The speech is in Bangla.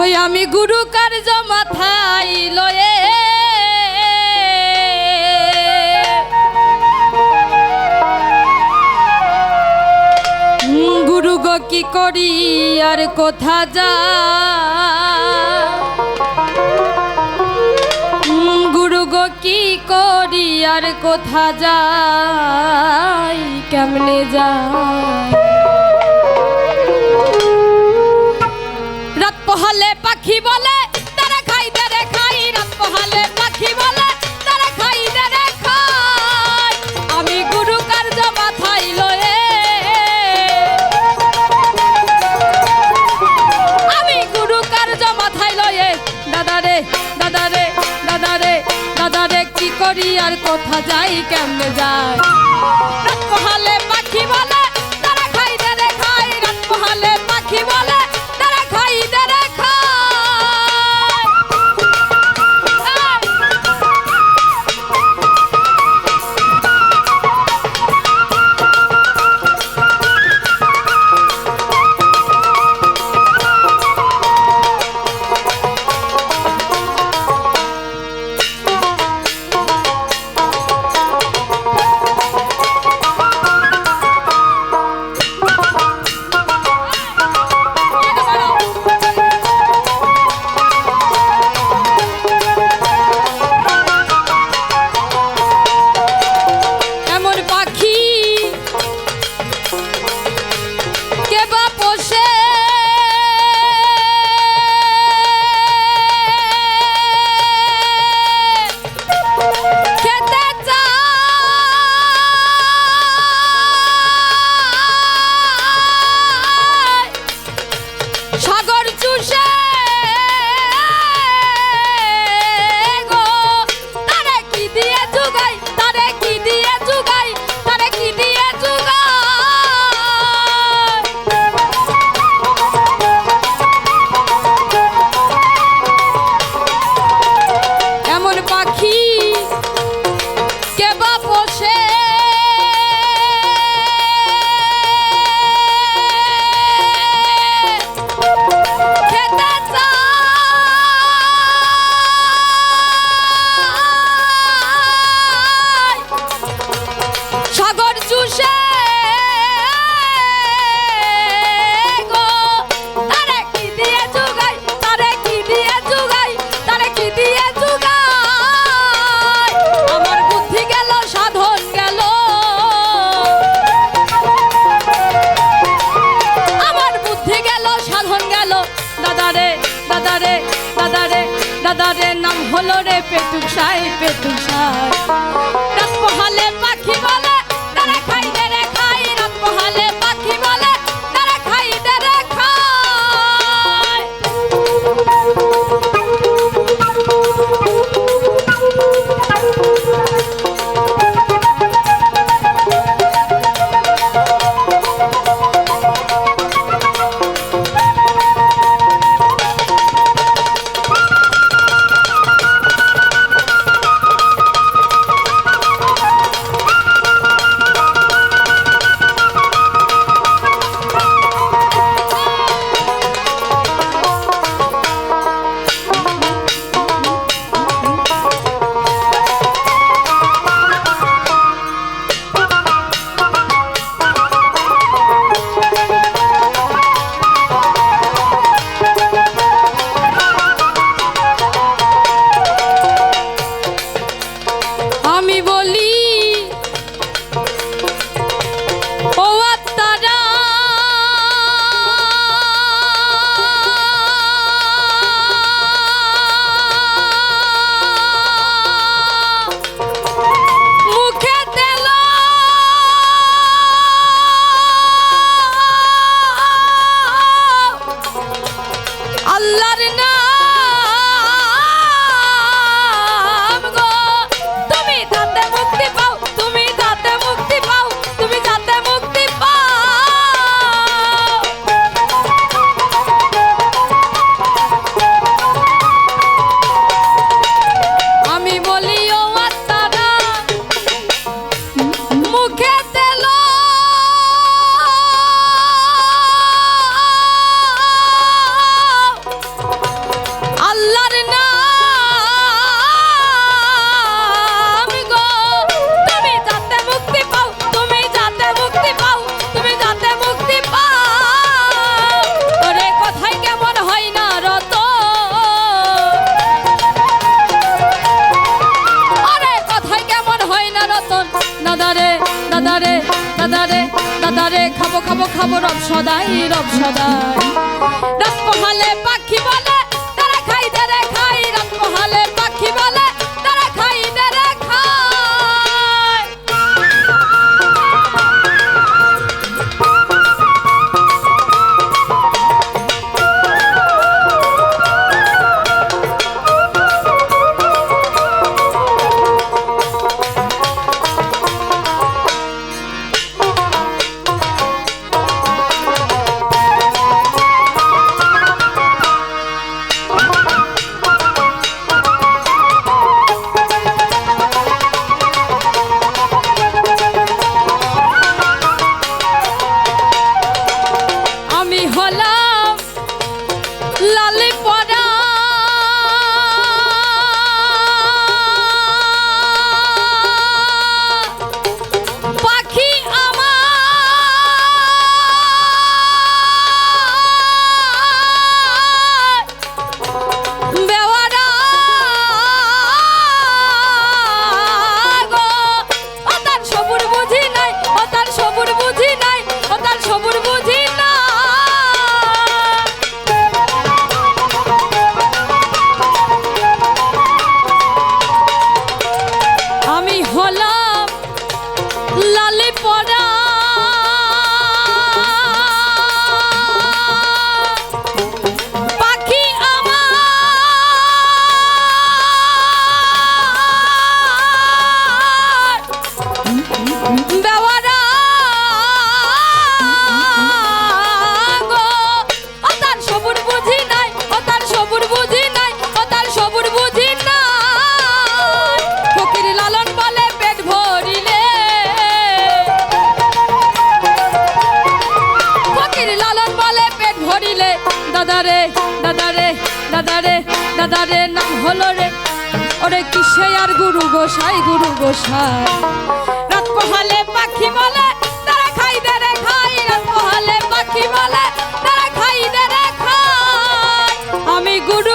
ওই আমি গুরু কার্য মাথায় লয়ে। গুরু গো, কি করি আর কোথা যা? গুরু গো, কি করি আর কোথা যাই কেমনে যাই পাখি বলে, তারা খাই তারা খাই রাত পাখি বলে, তারা খাই তারা খাই আমি গুরু কার্য মাথায় লয়ে। আমি গুরু কার্য মাথায় লয়ে। রে রে রে রে, কি করি আর কোথা যাই, কেমনে যাই? রাত পোহালে পাখি বলে হলো রে পেটুক সাই পেটুক সাই। দাদারে দাদারে খাব খাব খাব রব সদাই রব সদাই। রাত পোহালে পাখি বলে দাদারে দাদারে দাদারে দাদারে নাম হলো রে। ওরে কিসে আর গুরু গোসাই গুরু গোসাই? রাত পোহালে পাখি বলে, তারা খাই দে রে খাই। রাত পোহালে পাখি বলে, তারা খাই দে রে খাই। আমি গুরু